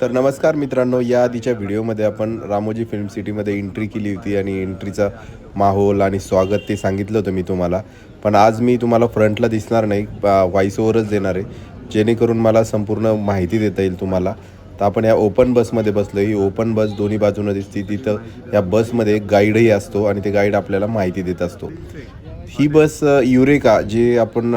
तर नमस्कार मित्रांनो या आधीच्या व्हिडिओमध्ये आपण रामोजी फिल्म सिटीमध्ये एंट्री केली होती आणि एंट्रीचा माहोल आणि स्वागत ते सांगितलं होतं मी तुम्हाला. पण आज मी तुम्हाला फ्रंटला दिसणार नाही व्हॉइस ओव्हरच देणार आहे. जेणेकरून मला संपूर्ण माहिती देता येईल तुम्हाला. तर आपण या ओपन बसमध्ये बसलो ही ओपन बस दोन्ही बाजूनं दिसते. तिथं या बसमध्ये एक गाईडही असतो आणि ते गाईड आपल्याला माहिती देत असतो. ही बस युरेका जे आपण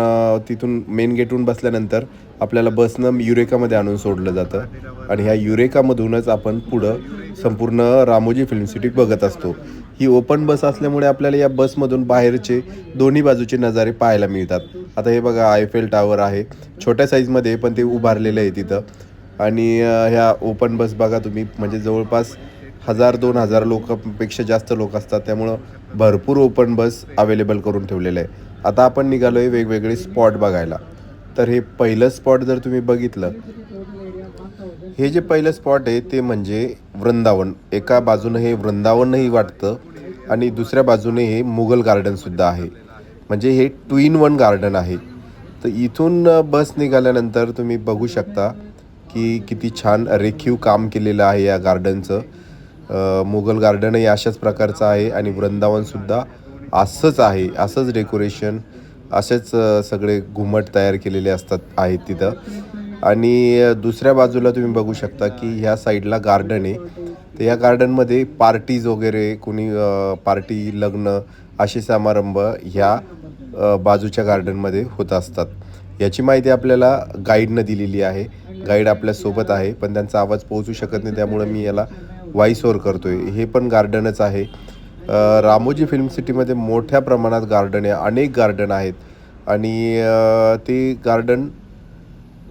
तिथून मेन गेटहून बसल्यानंतर आपल्याला बसनं युरेकामध्ये आणून सोडलं जातं. आणि ह्या युरेकामधूनच आपण पुढं संपूर्ण रामोजी फिल्म सिटी बघत असतो. ही ओपन बस असल्यामुळे आपल्याला या बसमधून बाहेरचे दोन्ही बाजूचे नजारे पाहायला मिळतात. आता हे बघा आयफेल टावर आहे. छोट्या साईजमध्ये पण ते उभारलेलं आहे तिथं. आणि ह्या ओपन बस बघा तुम्ही. म्हणजे जवळपास हजार दोन हजार लोकांपेक्षा जास्त लोक असतात. त्यामुळं भरपूर ओपन बस अवेलेबल करून ठेवलेलं आहे. आता आपण निघालो आहे वेगवेगळे स्पॉट बघायला. तर हे पहिलं स्पॉट जर तुम्ही बघितलं हे जे पहिलं स्पॉट आहे ते म्हणजे वृंदावन. एका बाजूनं हे वृंदावनही वाटतं आणि दुसऱ्या बाजूने हे मुघल गार्डनसुद्धा आहे. म्हणजे हे टू इन वन गार्डन आहे. तर इथून बस निघाल्यानंतर तुम्ही बघू शकता की किती छान रेखीव काम केलेलं आहे या गार्डनचं मुघल गार्डनही अशाच प्रकारचं आहे आणि वृंदावनसुद्धा असंच आहे असंच डेकोरेशन असेच सगळे घुमट तयार केलेले असतात आहेत तिथं. आणि दुसऱ्या बाजूला तुम्ही बघू शकता की ह्या साईडला गार्डन आहे. तर या गार्डनमध्ये पार्टीज वगैरे कोणी पार्टी लग्न असे समारंभ ह्या बाजूच्या गार्डनमध्ये होत असतात. याची माहिती आपल्याला गाईडनं दिलेली आहे. गाईड आपल्यासोबत आहे पण त्यांचा आवाज पोहोचू शकत नाही त्यामुळं मी याला व्हॉइस ओवर करतो आहे हे पण गार्डनच आहे. रामोजी फिल्म सिटीमध्ये मोठ्या प्रमाणात गार्डन आहे अनेक गार्डन आहेत. आणि ती ते गार्डन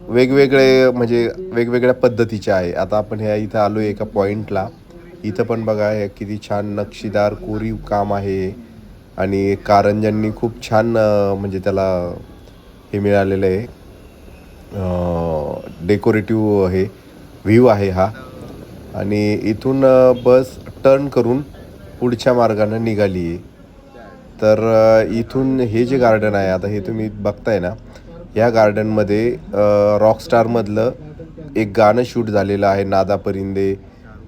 वेगवेगळे म्हणजे वेगवेगळ्या पद्धतीचे आहे. आता आपण ह्या इथं आलो आहे एका पॉईंटला इथं पण बघा हे किती छान नक्षीदार कोरीव काम आहे. आणि कारंजांनी खूप छान म्हणजे त्याला हे मिळालेलं आहे. डेकोरेटिव्ह हे व्ह्यू आहे हा. आणि इथून बस टर्न करून पुढच्या मार्गानं निघाली. आहे तर इथून हे जे गार्डन आहे आता हे तुम्ही बघताय ना या गार्डनमध्ये रॉकस्टारमधलं एक गाणं शूट झालेलं आहे नादा परिंदे.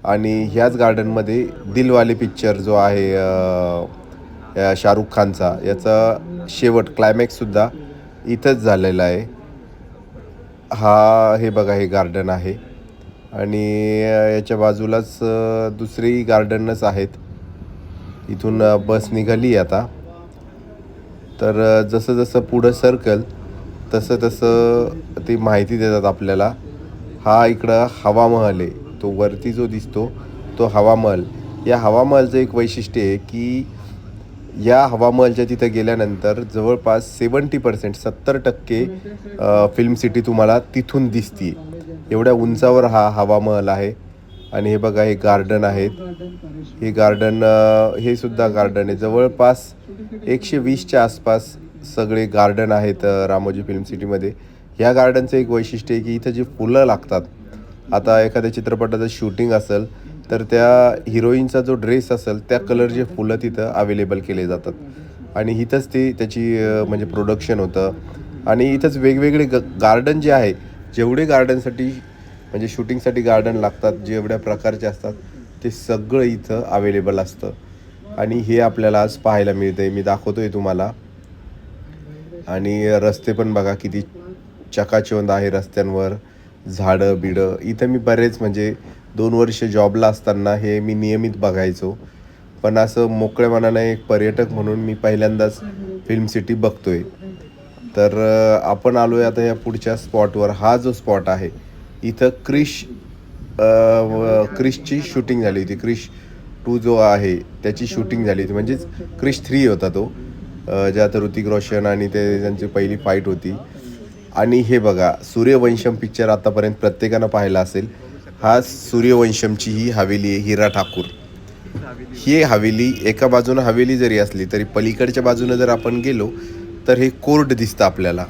आणि ह्याच गार्डनमध्ये दिलवाले पिक्चर जो आहे या शाहरुख खानचा याचा शेवट क्लायमॅक्ससुद्धा इथंच झालेला आहे. हा हे बघा हे गार्डन आहे. आणि याच्या बाजूलाच दुसरेही दुसरी गार्डनच आहेत. इथून बस निघाली आता. तर जसं जसं पुढं सर्कल तसं तसं ती माहिती देतात आपल्याला. हा इकडं हवा महल आहे. तो वरती जो दिसतो तो हवा महल. या हवा महलचं एक वैशिष्ट्य आहे की या हवामहलच्या तिथं गेल्यानंतर जवळपास सेवन्टी पर्सेंट सत्तर टक्के फिल्म सिटी तुम्हाला तिथून दिसते एवढ्या उंचावर हा हवामहल आहे. आणि हे बघा हे गार्डन आहेत. हे गार्डन हे सुद्धा गार्डन आहे. जवळपास एकशे वीसच्या आसपास सगळे गार्डन आहेत रामोजी फिल्म सिटीमध्ये ह्या गार्डनचं एक वैशिष्ट्य आहे की इथं जी फुलं लागतात आता एखाद्या चित्रपटाचं शूटिंग असेल तर त्या हिरोईनचा जो ड्रेस असेल त्या कलरचे फुलं तिथं अवेलेबल केले जातात. आणि इथंच ते त्याची म्हणजे प्रोडक्शन होतं. आणि इथंच वेगवेगळे ग गार्डन जे आहे जेवढे गार्डनसाठी म्हणजे शूटिंगसाठी गार्डन लागतात जेवढ्या प्रकारचे असतात ते सगळं इथं अवेलेबल असतं. आणि हे आपल्याला आज पाहायला मिळतं आहे मी दाखवतो आहे तुम्हाला. आणि रस्ते पण बघा किती चकाचोंद आहे रस्त्यांवर. झाडं बिडं. इथं मी बरेच म्हणजे दोन वर्ष जॉबला असताना हे मी नियमित बघायचो. पण असं मोकळ्या मनानं एक पर्यटक म्हणून मी पहिल्यांदाच फिल्म सिटी बघतोय. तर आपण आलो आहे आता या पुढच्या स्पॉटवर हा जो स्पॉट आहे इथं क्रिश क्रिशची शूटिंग झाली होती. क्रिश टू जो आहे त्याची शूटिंग झाली होती. म्हणजेच क्रिश थ्री होता तो. ज्यात ऋतिक रोशन आणि ते त्यांची पहिली फाईट होती. आणि हे बघा सूर्यवंशम पिक्चर आतापर्यंत प्रत्येकानं पाहिला असेल. हा सूर्यवंशमची ही हवेली आहे हिरा ठाकूर. ही हवेली एका बाजूनं हवेली जरी असली तरी पलीकडच्या बाजूनं जर आपण गेलो तर हे कोर्ट दिसतं आपल्याला.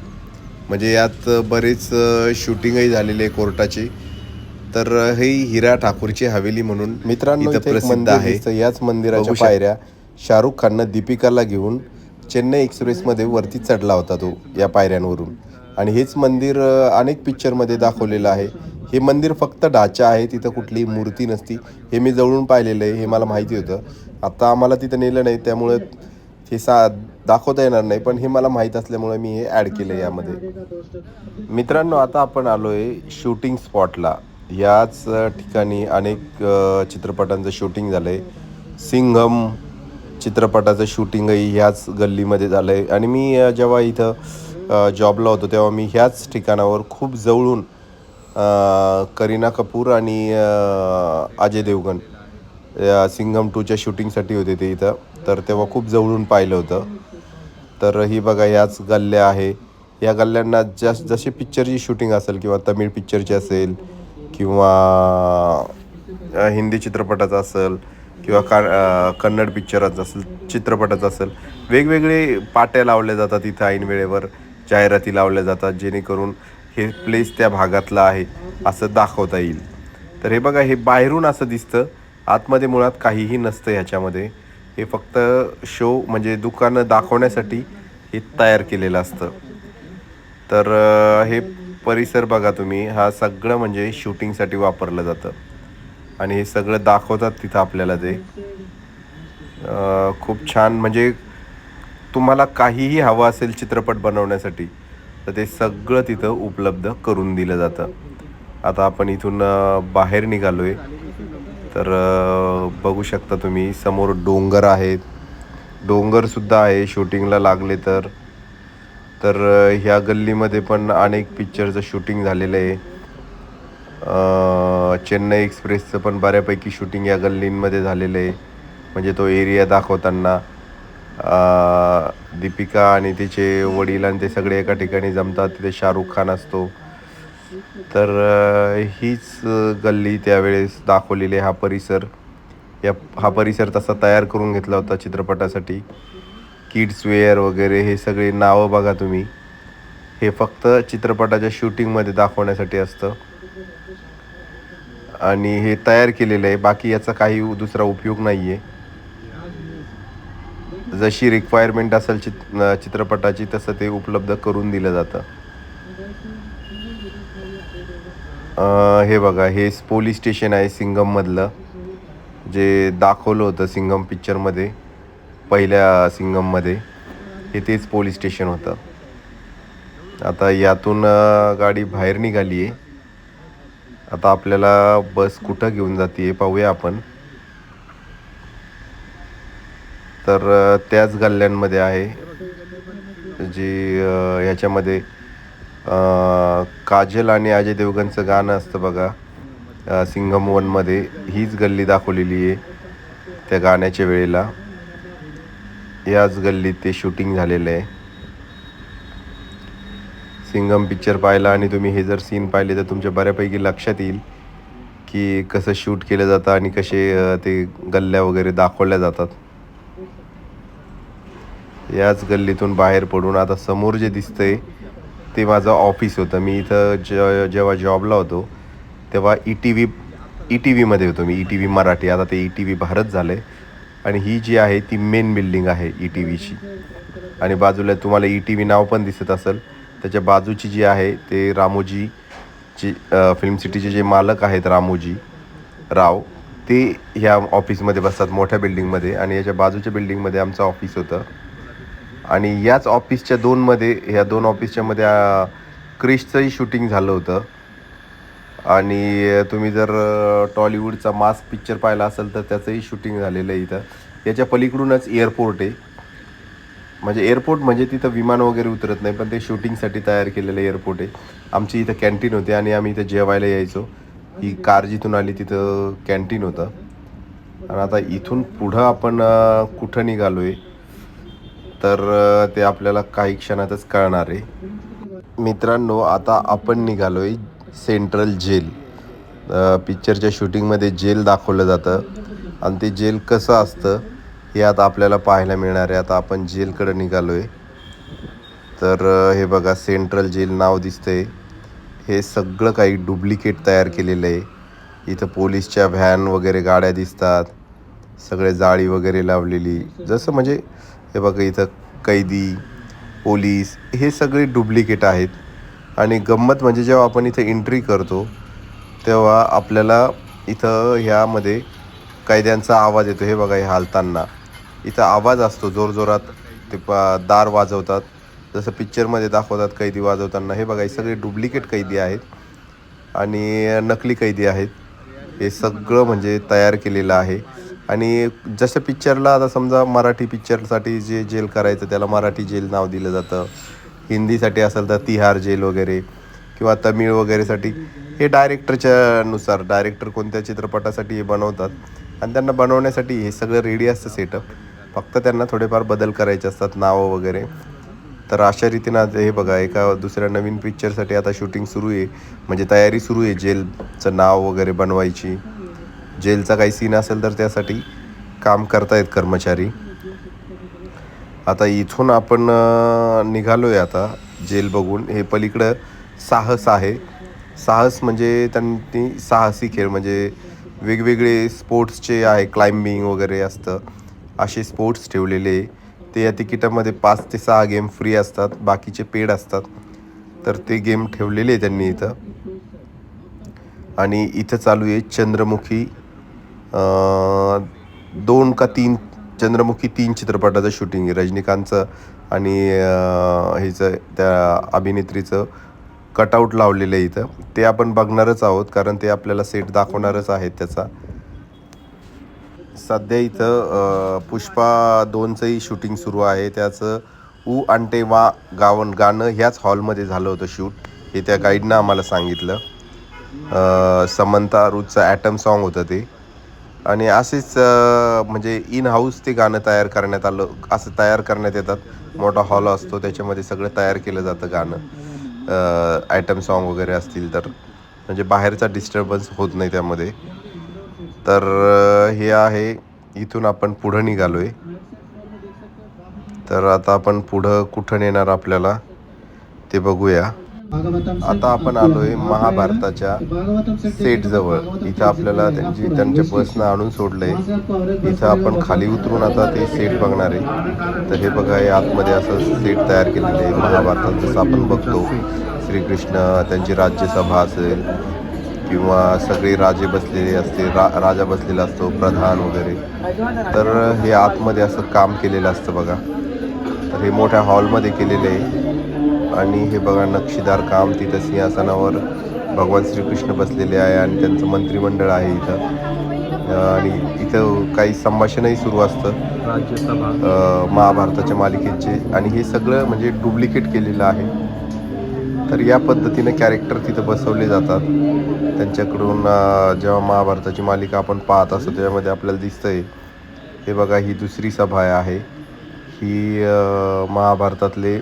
म्हणजे यात बरेच शूटिंगही झालेले आहे कोर्टाचे. तर ही हिरा ठाकूरची हवेली म्हणून मित्रांनो प्रसिद्ध आहे. याच मंदिराच्या. पायऱ्या शाहरुख खाननं दीपिकाला घेऊन चेन्नई एक्सप्रेसमध्ये वरती चढला होता तो या पायऱ्यांवरून. आणि हेच मंदिर अनेक पिक्चरमध्ये दाखवलेलं आहे. हे मंदिर फक्त ढाचा आहे तिथं कुठलीही मूर्ती नसती. हे मी जवळून पाहिलेलं आहे हे मला माहिती होतं. आता आम्हाला तिथं नेलं नाही त्यामुळे हे सा दाखवता येणार नाही पण हे मला माहीत असल्यामुळे मी हे ॲड केलं यामध्ये. मित्रांनो आता आपण आलो आहे शूटिंग स्पॉटला याच ठिकाणी अनेक चित्रपटांचं शूटिंग झालं आहे सिंघम चित्रपटाचं शूटिंगही ह्याच गल्लीमध्ये झालं आहे आणि मी जेव्हा इथं जॉबला होतो तेव्हा मी ह्याच ठिकाणावर खूप जवळून करीना कपूर आणि अजय देवगण या सिंघम टूच्या शूटिंगसाठी होते ते इथं. तर तेव्हा खूप जवळून पाहिलं होतं. तर ही बघा याच गल्ल्या आहे. या गल्ल्यांना जस जशी पिक्चरची शूटिंग असेल किंवा तमिळ पिक्चरची असेल किंवा हिंदी चित्रपटाचा असेल किंवा का कन्नड पिक्चराचा असेल चित्रपटाचा असेल वेगवेगळे पाट्या लावल्या जातात इथं ऐन वेळेवर जाहिराती लावल्या जातात जेणेकरून हे प्लेस त्या भागातलं आहे असं दाखवता येईल. तर हे बघा हे बाहेरून असं दिसतं. आतमध्ये मुळात काहीही नसतं ह्याच्यामध्ये हे फक्त शो म्हणजे दुकानं दाखवण्यासाठी हे तयार केलेलं असतं. तर हे परिसर बघा तुम्ही. हा सगळं म्हणजे शूटिंगसाठी वापरलं जातं. आणि हे सगळं दाखवतात तिथं आपल्याला ते. खूप छान म्हणजे तुम्हाला काहीही हवं असेल चित्रपट बनवण्यासाठी तर ते सगळं तिथं उपलब्ध करून दिलं जातं. आता आपण इथून बाहेर निघालो आहे तर बघू शकता तुम्ही समोर डोंगर आहेत. डोंगरसुद्धा आहे शूटिंगला लागले तर. तर ह्या गल्लीमध्ये पण अनेक पिक्चरचं शूटिंग झालेलं आहे. चेन्नई एक्सप्रेसचं पण बऱ्यापैकी शूटिंग या गल्लींमध्ये झालेलं आहे. म्हणजे तो एरिया दाखवताना. दीपिका आणि तिचे वडील आणि ते सगळे एका ठिकाणी जमतात. तिथे शाहरुख खान असतो. तर हीच गल्ली त्यावेळेस दाखवलेली आहे. हा परिसर या हा परिसर तसा तयार करून घेतला होता चित्रपटासाठी. किड्स वेअर वगैरे हे सगळे नावं बघा तुम्ही. हे फक्त चित्रपटाच्या शूटिंगमध्ये दाखवण्यासाठी असतं. आणि हे तयार केलेलं आहे. बाकी याचा काही दुसरा उपयोग नाही आहे जशी रिक्वायरमेंट असेल चित चित्रपटाची तसं ते उपलब्ध करून दिलं जातं. हे बघा हे पोलीस स्टेशन आहे सिंगममधलं. जे दाखवलं होतं सिंगम पिक्चरमध्ये पहिल्या सिंगममध्ये. हे तेच पोलीस स्टेशन होतं. आता यातून गाडी बाहेर निघाली आहे आता आपल्याला बस कुठं घेऊन जाते पाहूया आपण. तर त्याच गल्ल्यांमध्ये आहे. जी ह्याच्यामध्ये काजल आणि अजय देवगणचं गाणं असतं बघा. सिंघम वनमध्ये हीच गल्ली दाखवलेली आहे त्या गाण्याच्या वेळेला. याच गल्लीत ते शूटिंग झालेलं आहे. सिंगम पिक्चर पाहिला आणि तुम्ही हे जर सीन पाहिले तर तुमच्या बऱ्यापैकी लक्षात येईल की कसं शूट केलं जातं आणि कसे ते गल्ल्या वगैरे दाखवल्या जातात. याच गल्लीतून बाहेर पडून आता समोर जे दिसतंय ते माझं ऑफिस होतं. मी इथं ज जेव्हा जॉबला होतो तेव्हा E T V E T व्हीमध्ये होतो मी. E T V Marathi. आता ते ई टी व्ही भारत झालं आहे आणि ही जी आहे ती मेन बिल्डिंग आहे ई टी व्हीची आणि बाजूला तुम्हाला ई टी व्ही नाव पण दिसत असेल. त्याच्या बाजूची जी आहे ते रामोजी जी फिल्म सिटीचे जे मालक आहेत रामोजी राव ते ह्या ऑफिसमध्ये बसतात मोठ्या बिल्डिंगमध्ये आणि याच्या बाजूच्या बिल्डिंगमध्ये आमचं ऑफिस होतं. आणि याच ऑफिसच्या दोनमध्ये ह्या दोन ऑफिसच्या मध्ये क्रिशचंही शूटिंग झालं होतं. आणि तुम्ही जर टॉलिवूडचा मास्क पिक्चर पाहिला असेल तर त्याचंही शूटिंग झालेलं आहे इथं. याच्या पलीकडूनच एअरपोर्ट आहे. म्हणजे एअरपोर्ट म्हणजे तिथं विमान वगैरे उतरत नाही पण ते शूटिंगसाठी तयार केलेलं एअरपोर्ट आहे. आमची इथं कॅन्टीन होती आणि आम्ही इथं जेवायला यायचो. ही कार जिथून आली तिथं कॅन्टीन होतं. आणि आता इथून पुढं आपण कुठं निघालो आहे तर ते आपल्याला काही क्षणातच कळणार आहे. मित्रांनो आता आपण निघालो आहे सेंट्रल जेल. पिक्चरच्या शूटिंगमध्ये जेल दाखवलं जातं. आणि ते जेल कसं असतं हे आता आपल्याला पाहायला मिळणार आहे. आता आपण जेलकडे निघालो आहे तर हे बघा सेंट्रल जेल नाव दिसतंय. हे सगळं काही डुप्लिकेट तयार केलेलं आहे. इथं पोलीसच्या व्हॅन वगैरे गाड्या दिसतात. सगळे जाळी वगैरे लावलेली. जसं म्हणजे हे बघा इथं कैदी पोलीस हे सगळे डुप्लिकेट आहेत. आणि गंमत म्हणजे जेव्हा आपण इथं एंट्री करतो तेव्हा आपल्याला इथं ह्यामध्ये कैद्यांचा आवाज येतो. हे बघा हे हालताना. इथं आवाज असतो जोरजोरात. ते दार वाजवतात. जसं पिक्चरमध्ये दाखवतात कैदी वाजवताना. हे बघा हे सगळे डुप्लिकेट कैदी आहेत. आणि नकली कैदी आहेत. हे सगळं म्हणजे तयार केलेलं आहे. आणि जसं पिक्चरला आता समजा मराठी पिक्चरसाठी जे जेल करायचं त्याला मराठी जेल नाव दिलं जातं. हिंदीसाठी असेल तर तिहार जेल वगैरे किंवा तमिळ वगैरेसाठी हे डायरेक्टरच्या नुसार डायरेक्टर कोणत्या चित्रपटासाठी हे बनवतात आणि त्यांना बनवण्यासाठी हे सगळं रेडी असतं सेटअप फक्त त्यांना थोडेफार बदल करायचे असतात नावं वगैरे. तर अशा रीतीनं आता हे बघा एका दुसऱ्या नवीन पिक्चरसाठी आता शूटिंग सुरू आहे. म्हणजे तयारी सुरू आहे जेलचं नाव वगैरे बनवायची. जेलचा काही सीन असेल तर त्यासाठी काम करतायत कर्मचारी. आता इथून आपण निघालो निघालोय आता जेल बघून. हे पलीकडं साहस आहे. साहस म्हणजे त्यांनी साहसी खेळ म्हणजे वेगवेगळे स्पोर्ट्सचे आहे क्लाइम्बिंग वगैरे असतं असे स्पोर्ट्स ठेवलेले ते या तिकिटामध्ये पाच ते सहा गेम फ्री असतात बाकीचे पेड असतात. तर ते गेम ठेवलेले आहे त्यांनी इथं. आणि इथं चालू आहे चंद्रमुखी दोन का तीन चंद्रमुखी तीन चित्रपटाचं शूटिंग आहे. रजनीकांतचं आणि ह्याचं त्या अभिनेत्रीचं कटआउट लावलेलं आहे इथं. ते आपण बघणारच आहोत कारण ते आपल्याला सेट दाखवणारच आहेत त्याचा. सध्या इथं पुष्पा दोनचंही शूटिंग सुरू आहे. त्याचं ऊ अंटे वा गावन गाणं ह्याच हॉलमध्ये झालं होतं शूट हे त्या गाईडनं आम्हाला सांगितलं. समंता रूजचं ॲटम सॉन्ग होतं ते. आणि असेच म्हणजे इन हाऊस ते गाणं तयार करण्यात आलं असं तयार करण्यात येतात. मोठा हॉल असतो त्याच्यामध्ये सगळं तयार केलं जातं गाणं. आयटम सॉन्ग वगैरे असतील तर. म्हणजे बाहेरचा डिस्टर्बन्स होत नाही त्यामध्ये. तर हे आहे इथून आपण पुढं निघालो आहे तर आता आपण पुढं कुठं नेणार आपल्याला ते बघूया. आता आपण आलोय महाभारताच्या सेट जवळ. इथं आपल्याला त्यांची त्यांच्या बसनं आणून सोडलंय. इथं आपण खाली उतरून आता ते सेट बघणार आहे. तर हे बघा हे आतमध्ये असं सेट तयार केलेलं आहे. महाभारतात जसं आपण बघतो श्रीकृष्ण त्यांची राज्यसभा असेल किंवा सगळे राजे बसलेले असते रा राजा बसलेला असतो प्रधान वगैरे. तर हे आतमध्ये असं काम केलेलं असतं बघा. तर हे मोठ्या हॉलमध्ये केलेलं आहे. आणि हे बघा नक्षीदार काम तिथं सिंहासनावर भगवान श्रीकृष्ण बसलेले आहे आणि त्यांचं मंत्रिमंडळ आहे इथं. आणि इथं काही संभाषणही सुरू असतं राज्यसभा. महाभारताच्या मालिकेचे. आणि हे सगळं म्हणजे डुप्लिकेट केलेलं आहे. तर या पद्धतीने कॅरेक्टर तिथं बसवले जातात. त्यांच्याकडून जेव्हा महाभारताची मालिका आपण पाहत असतो त्यामध्ये आपल्याला दिसतंय हे बघा ही दुसरी सभा आहे. ही महाभारतातले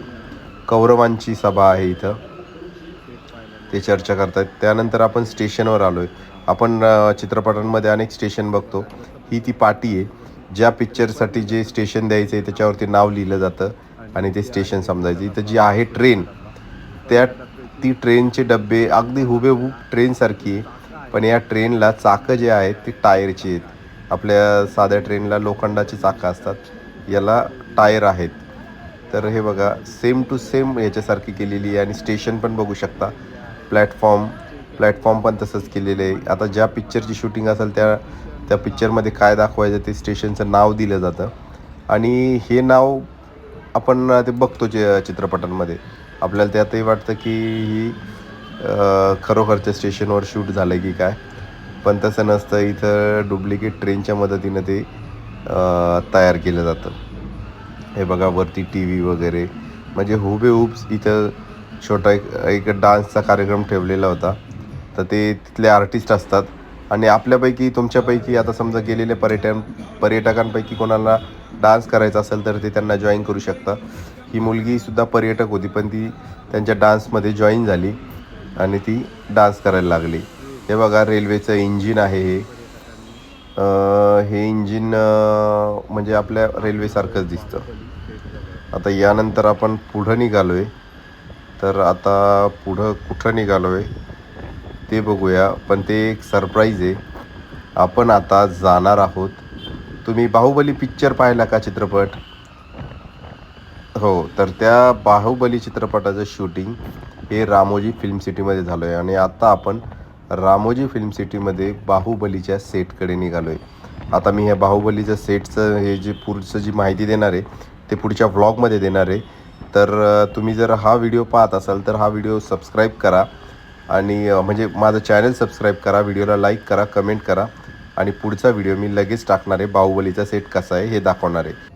कौरवांची सभा आहे इथं. ते चर्चा करतात त्यानंतर आपण स्टेशनवर आलो आहे आपण चित्रपटांमध्ये अनेक स्टेशन बघतो. ही ती पाटी आहे. ज्या पिक्चरसाठी जे स्टेशन द्यायचं आहे त्याच्यावरती नाव लिहिलं जातं आणि ते स्टेशन समजायचं. इथं जी आहे ट्रेन त्या ती ट्रेनचे डबे अगदी हुबेहूब ट्रेनसारखी आहे. पण या ट्रेनला चाकं जे आहेत ते टायरची आहेत. आपल्या साध्या ट्रेनला लोखंडाची चाकं असतात. याला टायर आहेत. तर हे बघा सेम टू सेम याच्यासारखी केलेली आहे आणि स्टेशन पण बघू शकता. प्लॅटफॉर्म प्लॅटफॉर्म पण तसंच केलेलं आहे. आता ज्या पिक्चरची शूटिंग असेल त्या त्या पिक्चरमध्ये काय दाखवायचं ते स्टेशनचं नाव दिलं जातं. आणि हे नाव आपण ते बघतो जे चित्रपटांमध्ये. आपल्याला त्यातही वाटतं की ही खरोखरच्या स्टेशनवर शूट झालं आहे की काय. पण तसं नसतं. इथं डुप्लिकेट ट्रेनच्या मदतीनं ते तयार केलं जातं. हे बघा वरती टी व्ही वगैरे. म्हणजे हुबेहूब इथं छोटा एक एक डान्सचा कार्यक्रम ठेवलेला होता. तर ते तिथले आर्टिस्ट असतात. आणि आपल्यापैकी तुमच्यापैकी आता समजा गेलेले पर्यटन पर्यटकांपैकी कोणाला डान्स करायचा असेल तर ते त्यांना जॉईन करू शकता ही मुलगीसुद्धा पर्यटक होती पण ती त्यांच्या डान्समध्ये जॉईन झाली आणि ती डान्स करायला लागली. हे बघा रेल्वेचं इंजिन आहे हे. हे इंजिन म्हणजे आपल्या रेल्वेसारखंच दिसतं. आता यानंतर आपण पुढं निघालो आहे तर आता पुढं कुठं निघालो आहे ते बघूया. पण ते एक सरप्राईज आहे. आपण आता जाणार आहोत. तुम्ही बाहुबली पिक्चर पाहिला का चित्रपट? हो तर त्या बाहुबली चित्रपटाचं शूटिंग हे रामोजी फिल्म सिटीमध्ये झालं आहे आणि आता आपण रामोजी फिल्म सिटीमध्ये बाहुबलीच्या सेटकडे निघालो आहे आता मी ह्या बाहुबलीच्या सेटचं हे जे पुढचं जी माहिती देणार आहे ते पुढच्या व्लॉगमध्ये देणार आहे. तर तुम्ही जर हा व्हिडिओ पाहत असाल तर हा व्हिडिओ सबस्क्राईब करा. आणि म्हणजे माझं चॅनल सबस्क्राईब करा व्हिडिओला लाईक करा कमेंट करा. आणि पुढचा व्हिडिओ मी लगेच टाकणार आहे. बाहुबलीचा सेट कसा आहे हे दाखवणार आहे.